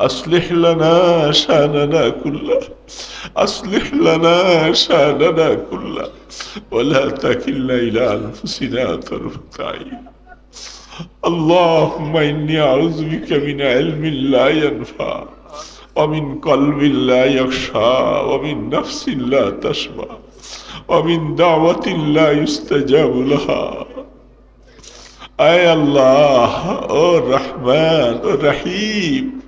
أصلح لنا شأننا كله أصلح لنا شأننا كله ولا تكلنا إلى أنفسنا طرفة عين اللهم إني أعوذ بك من علم لا ينفع ومن قلب لا يخشى ومن نفس لا تشبع ومن دعوة لا يستجاب لها أي الله أو الرحمن الرحيم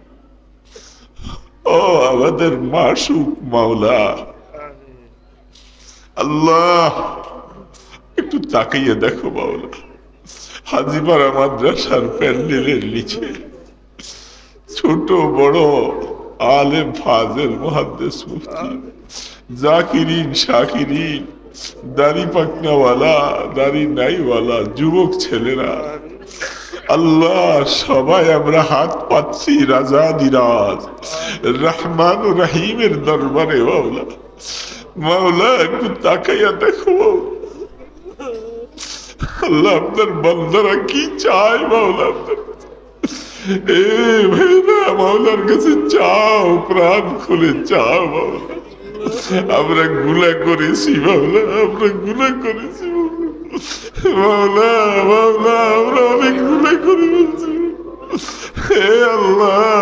ও আমাদের মাসুক মাওলা। আল্লাহ, একটু তাকাইয়ে দেখো মাওলা। হাজিপাড়া মাদ্রাসার প্যান্ডেলের নিচে ছোট বড় আলেম ফাজেল মহাদ্দেশ মুফতি, জাকিরিন, শাকিরিন, দাড়ি পাকনাওয়ালা, দাড়ি নাইওয়ালা, যুবক ছেলেরা। আল্লাহ, সবাই আমরা হাত পাচ্ছি রাজা দিরাজ। রহমান রহিমের দরবারে মাওলা মাওলা, একটু তাকাইয়া দেখো। আল্লাহ, আপনার বন্দরা কি চায় মাওলা? আপনার এ ভাইরা, মাওলার কাছে চাও, প্রাণ খুলে চাও মাওলা। আমরা গুলা করেছি মাওলা, আমরা গুলা করেছি মাওলা। মাওলা আমরা অনেকগুলা করে ফেলছি হে আল্লাহ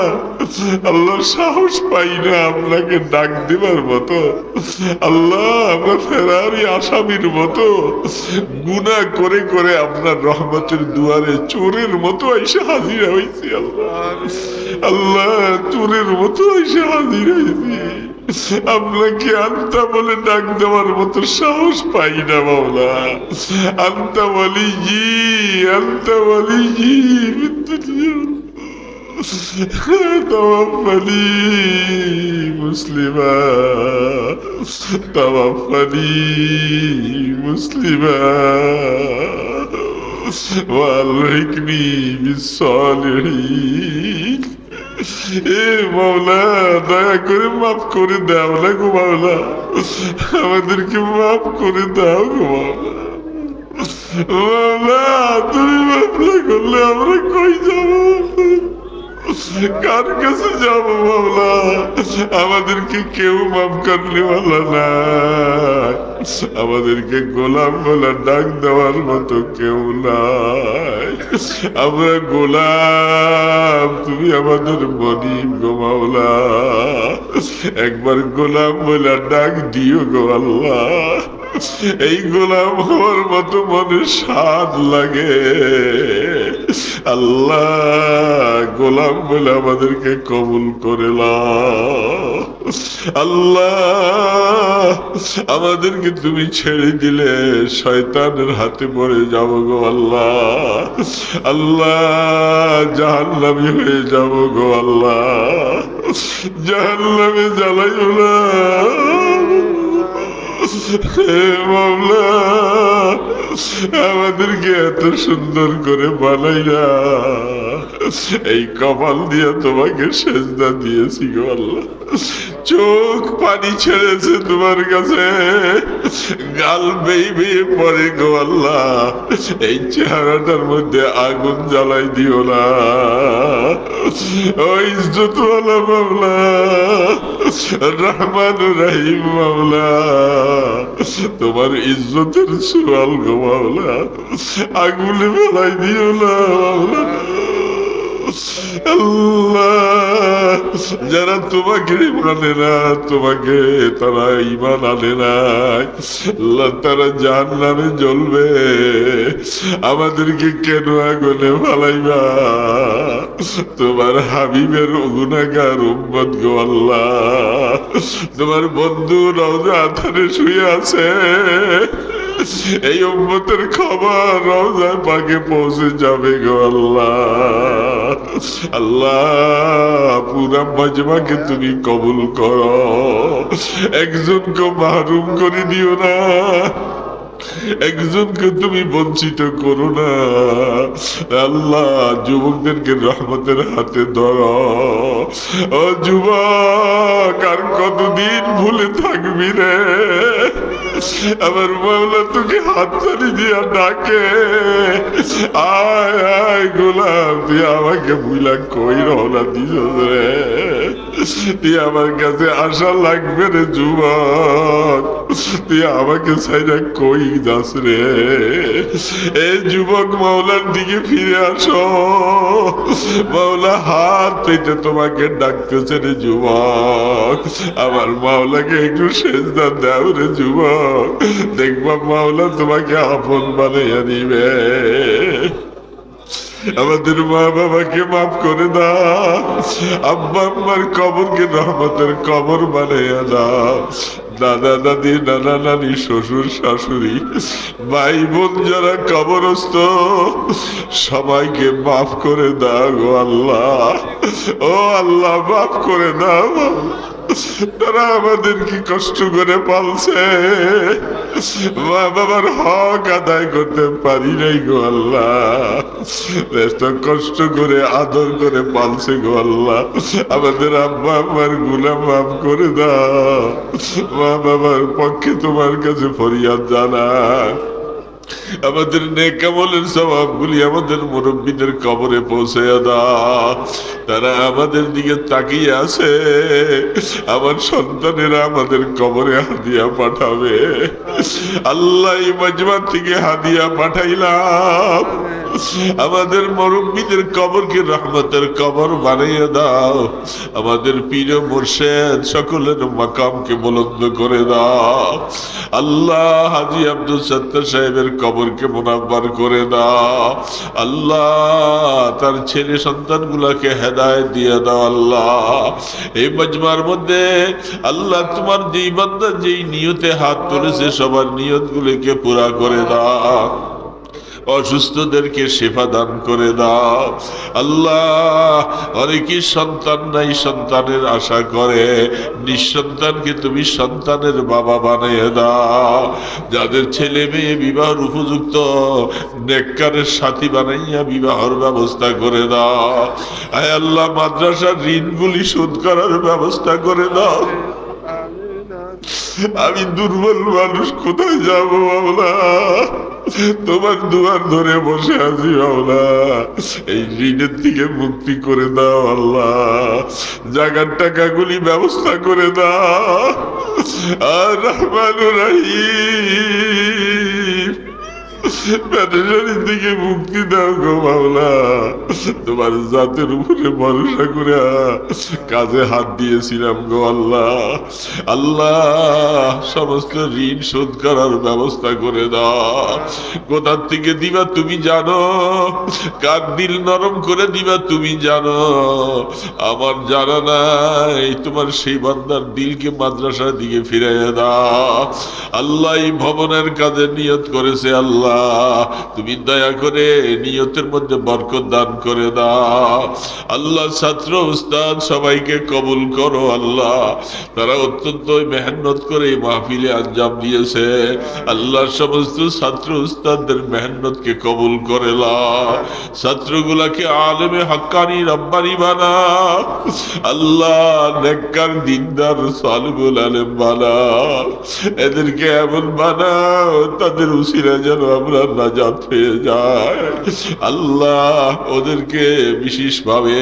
আল্লাহ সাহস পাই না আপনাকে ডাক দেবার মতো। আল্লাহ, আমরা ফেরারি আসামির মতো। গুনাহ করে করে আপনার রহমতের দুয়ারে চোরের মতো এসে হাজির হয়েছি আল্লাহ। আল্লাহ, চোরের মতো এসে হাজির হয়েছি। আপনাকে আন্তা বলে ডাক দেওয়ার মতো সাহস পাই না মাওলা আন্তা বলি জি আন্তা বলি জি توفني مسلما توفني مسلما والحقني بالصالحين এ মাওলা দয়া করে মাফ করে দাও না গো মাওলা আমাদেরকে মাফ করে দাও গো মাওলা মাওলা তুমি মাফ না করলে আমরা কই যাব? কার কাছে যাব মাওলা আমাদেরকে কেউ মাফ করলে বলা না। আমাদেরকে গোলাম বলা ডাক দেওয়ার মতো কেউ নাই। আমরা গোলাম, তুমি আমাদের মনিব গোমাওলা একবার গোলাম বলা ডাক দিও গো আল্লাহ। এই গোলাম হওয়ার মতো মনে স্বাদ লাগে। আল্লাহ, গোলাম বলে আমাদেরকে কবুল করে। আল্লাহ, আমাদেরকে তুমি ছেড়ে দিলে শয়তানের হাতে পড়ে যাব গো আল্লাহ। আল্লাহ, জাহান্নামি হয়ে যাব গো আল্লাহ। জাহান্নামে জ্বালাইও না। আমাদেরকে এত সুন্দর করে বানাইয়া এই কপাল দিয়ে তোমাকে সেজদা দিয়েছি গো আল্লাহ। চোখ পানি ছেড়েছে তোমার কাছে। গাল বেয়ে বেয়ে পড়ে গো আল্লাহ। এই চেহারাটার মধ্যে আগুন জ্বালাই দিও না। ও ইজ্জতওয়ালা মামলা রহমান রাহিম মামলা তোমার ইজ্জতের সুয়াল গো মামলা আগুনে বেলাই দিও না মামলা যারা তোমাকে মানে না, তোমাকে তারা ইমান আনে নাই। তারা জান নামে জ্বলবে। আমাদেরকে কেন আগুনে ফালাইবা? তোমার হাবিবের গুণাগার উম্মত গো আল্লাহ। তোমার বন্ধু রওজা আথারে শুয়ে আছে। এই উম্মতের খবর রওজায় পাকে পৌঁছে যাবে গো আল্লাহ। আল্লাহ, পুরা মজমাকে তুমি কবুল করো। একজনকে মাহরুম করে দিও না। একজনকে তুমি বঞ্চিত করো না। আল্লাহ, যুবকদেরকে রহমতের হাতে ধরো। ও যুবক কতদিন ভুলে থাকবি রে? আমার মাওলা তোকে হাততালি দিয়া ডাকে। আয় আয় গোলাম, তুই আমাকে বুঝলা কই রওনা দিস রে? তুই আমার কাছে আসা লাগবে রে যুবক। তুই আমাকে সাইডা কই যাস রে? এই যুবক মাওলার দিকে ফিরে আসো। মাওলা হাত পেতে তোমাকে ডাকতেছে রে যুবক। আমার মাওলাকে একটু সেজদা দাও রে যুবক। দেখবা মাওলা তোমাকে আপন বানাইয়া দিবে। আমাদের মা বাবাকে মাফ করে দাও। আব্বা আম্মার কবরকে রহমতের কবর বানাইয়া দাও। দাদা দাদি নানা নানি, শ্বশুর, শাশুড়ি, ভাই বোন যারা কবরস্থ, সবাইকে মাফ করে দাও গো আল্লাহ। ও আল্লাহ, মাফ করে দাও। তারা আমাদেরকে কষ্ট করে পালছে। মা বাবার হক আদায় করতে পারি নাই গো আল্লাহ। কষ্ট করে, আদর করে পালছে গো আল্লাহ। আমাদের আব্বা আমারগুলা মাফ করে দাও। মা বাবার পক্ষে তোমার কাছে ফরিয়াদ জানা আমাদের নেকামলের স্বভাবগুলি আমাদের মুরব্বীদের কবরে পৌঁছে দাও। তারা আমাদের দিকে তাকিয়ে আছে। আমার সন্তানেরা আমাদের কবরে হাদিয়া পাঠাবে। আল্লাহ এই মজমা থেকে হাদিয়া পাঠাইলাম। আমাদের মুরব্বীদের কবরকে রহমতের কবর বানিয়ে দাও। আমাদের পীর মুর্শেদ সকলের মাকামকে বুলন্দ করে দাও। আল্লাহ হাজি আব্দুল সত্তর সাহেবের কবরকে মোনাব্বার করে দাও। আল্লাহ, তার ছেলে সন্তানগুলাকে হেদায় দিয়ে দাও, আল্লাহ। এই মজমার মধ্যে আল্লাহ তোমার যেই বান্দা যেই নিয়তে হাত তুলেছে, সবার নিয়ত গুলিকে পুরা করে দাও। অসুস্থদেরকে সেবা দান করে দাও। আল্লাহ অনেকেই সন্তান নাই, সন্তানের আশা করে? নিঃসন্তানকে তুমি সন্তানের বাবা বানিয়ে দাও। যাদের ছেলে মেয়ে বিবাহর উপযুক্ত, নেককারের সাথী বানাইয়া বিবাহর ব্যবস্থা করে দাও। আয় আল্লাহ, মাদ্রাসার ঋণগুলি শোধ করার ব্যবস্থা করে দাও। আমি দুর্বল মানুষ, কোথায় যাব বাবলা তোমার দুয়ার ধরে বসে আছি বাবলা এই ঋণের থেকে মুক্তি করে দাও আল্লাহ। জাগার টাকাগুলি ব্যবস্থা করে দাও। আর রহমানুর রহিম। দিকে মুক্তি দাও গো মাওলা। তোমার জাতের উপরে ভরসা করে কাজে হাত দিয়েছিলাম গো আল্লাহ। আল্লাহ, সমস্ত ঋণ শোধ করার ব্যবস্থা করে দাও। কোথার থেকে দিবা তুমি জানো? কার দিল নরম করে দিবা তুমি জানো? আমার জানা নাই, তোমার সেই বান্দার দিলকে মাদ্রাসার দিকে ফিরাইয়া দাও। আল্লাহ এই ভবনের কাজে নিয়ত করেছে আল্লাহ। তুমি দয়া করে নিয়তের মধ্যে বরকত দান করে দাও। আল্লাহ ছাত্র উস্তাদ, সবাইকে কবুল করো আল্লাহ। তারা অত্যন্ত মেহনত করে এই মাহফিলে আঞ্জাম দিয়েছে। আল্লাহ সমস্ত ছাত্র উস্তাদদের মেহনতকে কবুল করে লাও ছাত্রগুলাকে আলেমে হাক্কানি রব্বানি বানা আল্লাহ নেককার দিনদার সালুল আলেম বানা এদেরকে এমন বানাও, তাদের উসিরা যেন আমরা নাজাত পেয়ে যাই আল্লাহ ওদেরকে বিশেষভাবে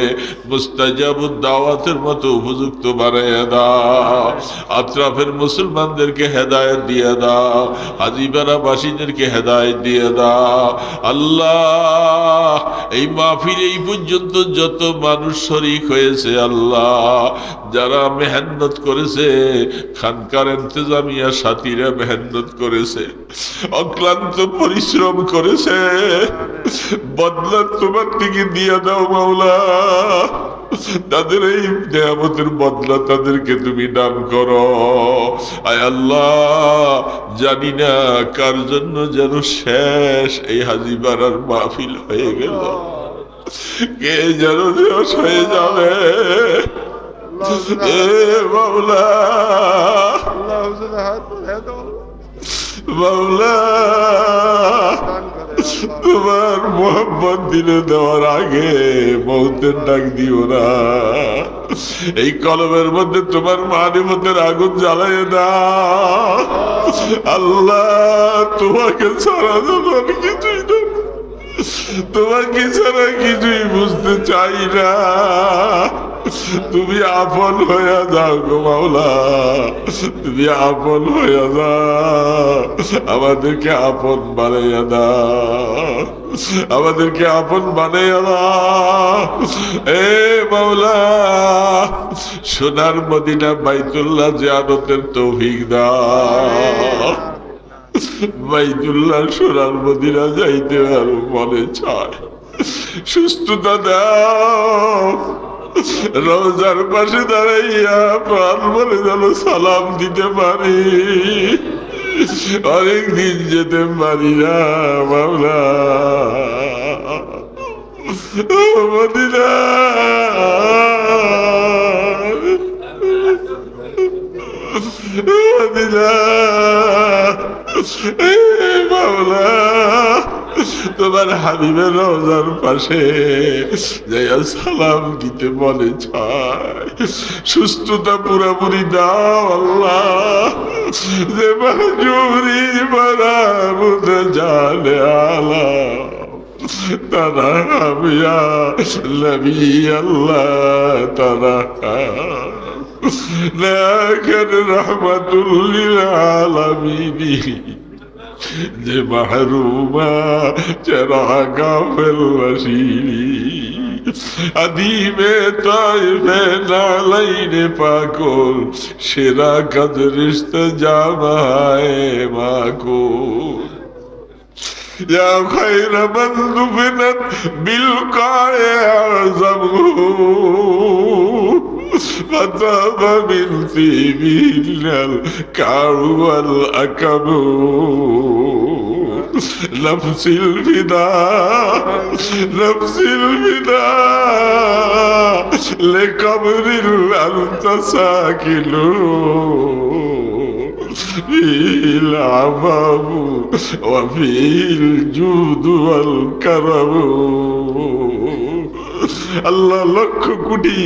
মুস্তাজাবুদ দাওয়াতের মতো উপযুক্ত বানাইয়া দাও। আত্রাফের মুসলমানদেরকে হেদায়ত দিয়ে দাও। হাজিবারা বাসীদেরকে হেদায়েত দিয়ে দাও। আল্লাহ, এই মাহফিল এই পর্যন্ত যত মানুষ শরিক হয়েছে, আল্লাহ যারা মেহনত করেছে, খানকার ইন্তজামিয়া সাথীরা মেহনত করেছে, অক্লান্ত পরিশ্রম করেছে। বদলা তোমার দিকে দিয়ে দাও মাওলা। তাদের এই নেয়ামতের বদলা তাদেরকে তুমি দান করো। আয় আল্লাহ, জানি না কার জন্য যেন শেষ এই হাজিবারার মাহফিল হয়ে গেল। কে যেন শেষ হয়ে যাবে? মাওলা আল্লাহ হুজুর হাত বাড়ায় দাও মাওলা তোমার মোহাম্মদ দিলে দেওয়ার আগে মৌতের ডাক দিও না এই কলমের মধ্যে তোমার মানিমতের আগুন জ্বালাইয়ে না আল্লাহ তোমাকে ছাড়া যখন কিছুই না তোমাকে ছাড়া কিছুই বুঝতে চাই না। তুমি আপন হইয়া যাও গো মাওলা। তুমি আপন হইয়া যাও। আমাদেরকে আপন বানাইয়া দাও। আমাদেরকে আপন বানাইয়া দাও। এ মাওলা, সোনার মদিনা বাইতুল্লাহ জিয়ারতের তৌফিক দাও। বাইতুল্লাহ সোনার মদিনা যাইতে আর মনে চায়। সুস্থতা দাও রোজার পাশে দাঁড়াইয়া প্রাণ বলে যেন সালাম দিতে পারি। অনেক দিন যেতে পারি না বাবলা মদিনা মদিনা এ বাবলা তোমার হাবিবের রোজার পাশে যাইয়া সালাম দিতে মনে চায়। সুস্থতা পুরাপুরি দাও আল্লাহ। যে মজুরি মারা জানে আলা তারা নবী আল্লাহ, তারা لكن رحمة للعالمين যে মাহরুমা চেরা গাফেল বসিলি আদিমে তাইফে নালাইনে পাকল সেরা কাদরিস্ত জামায় মাকুল يا خير من دفنت بالقاع أعظمه فتاب من ثيبه الكعر والأكب نفس الفداء نفس الفداء لقبر أنت ساكن فيه العفاف وفيه الجود والكرم আল্লাহ লক্ষ কোটি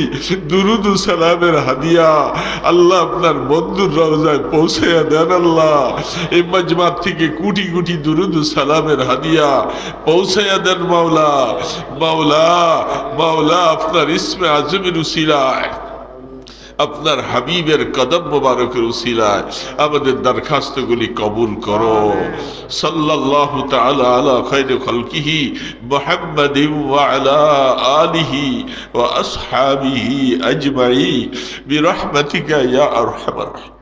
দুরুদ সালামের হাদিয়া। আল্লাহ আপনার বন্ধুর রওজায় পৌঁছাইয়া দেন আল্লাহ। এ মজমার থেকে কোটি কোটি দুরুদ সালামের হাদিয়া পৌঁছাইয়া দেন মাওলা। মাওলা মাওলা, আপনার ইসমে আজমের উসিলায়। আপনার হাবিবের কদম মোবারকের উসিলায় আমাদের দরখাস্তগুলি কবুল করো। সাল্লাল্লাহু তাআলা আলা খায়রি খলকিহি ওয়া আলা আলিহি ওয়া আসহাবিহি আজমাইন। বিরহমাতিকা ইয়া রাহিমিন